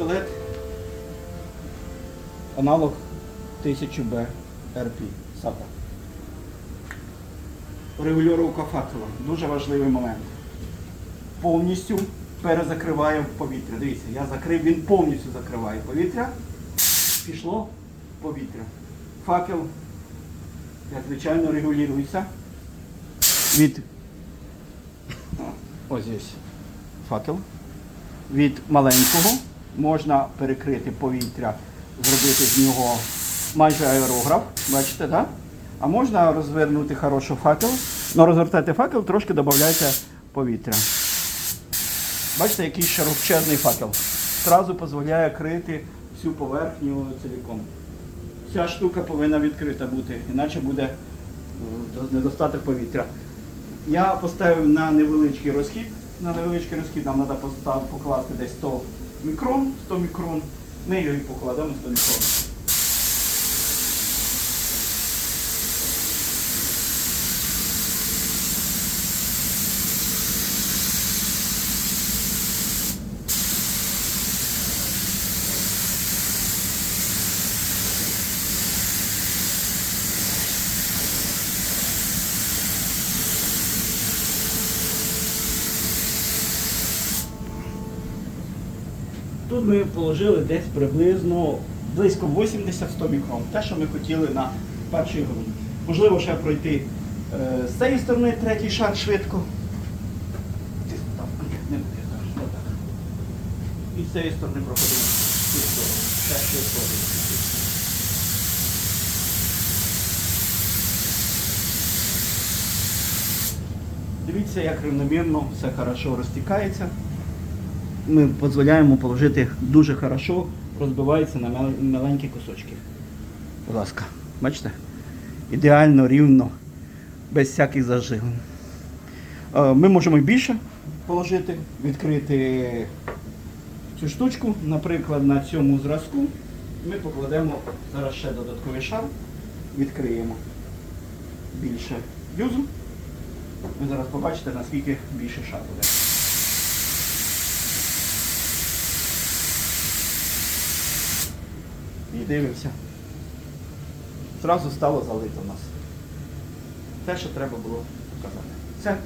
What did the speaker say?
пістолет аналог 1000B RP SATA. Регулювання факела. Дуже важливий момент. Повністю перезакриває повітря. Дивіться, я закрив, він повністю закриває повітря. Пішло повітря. Факел, як звичайно, регулюється від ось здесь факел. Від маленького можна перекрити повітря, зробити з нього майже аерограф, бачите, так? А можна розвернути хороший факел. Ну, розвертайте факел, трошки додайте повітря. Бачите, який широчезний факел. Зразу дозволяє крити всю поверхню цілком. Ця штука повинна відкрита бути, іначе буде е, недостаток повітря. Я поставив на невеличкий розхід. На невеличкий розхід нам треба покласти десь 100 мікрон, 100 мікрон. Ми її покладемо 100 мікрон. Тут ми положили десь приблизно близько 80-100 мікрон. Те, що ми хотіли на перший ґрунт. Можливо, ще пройти е, з цієї сторони третій шар швидко. І з цієї сторони проходимо. Ще швидко. Дивіться, як рівномірно все хорошо розтікається ми дозволяємо положити дуже хорошо, розбивається на маленькі кусочки. Будь ласка, бачите? Ідеально, рівно, без всяких заживин. Е, Ми можемо більше положити, відкрити цю штучку. Наприклад, на цьому зразку ми покладемо зараз ще додатковий шар, відкриємо більше юзу. Ви зараз побачите, наскільки більше шар буде. І дивимося. Зразу стало залито нас. Те, що треба було показати. Все.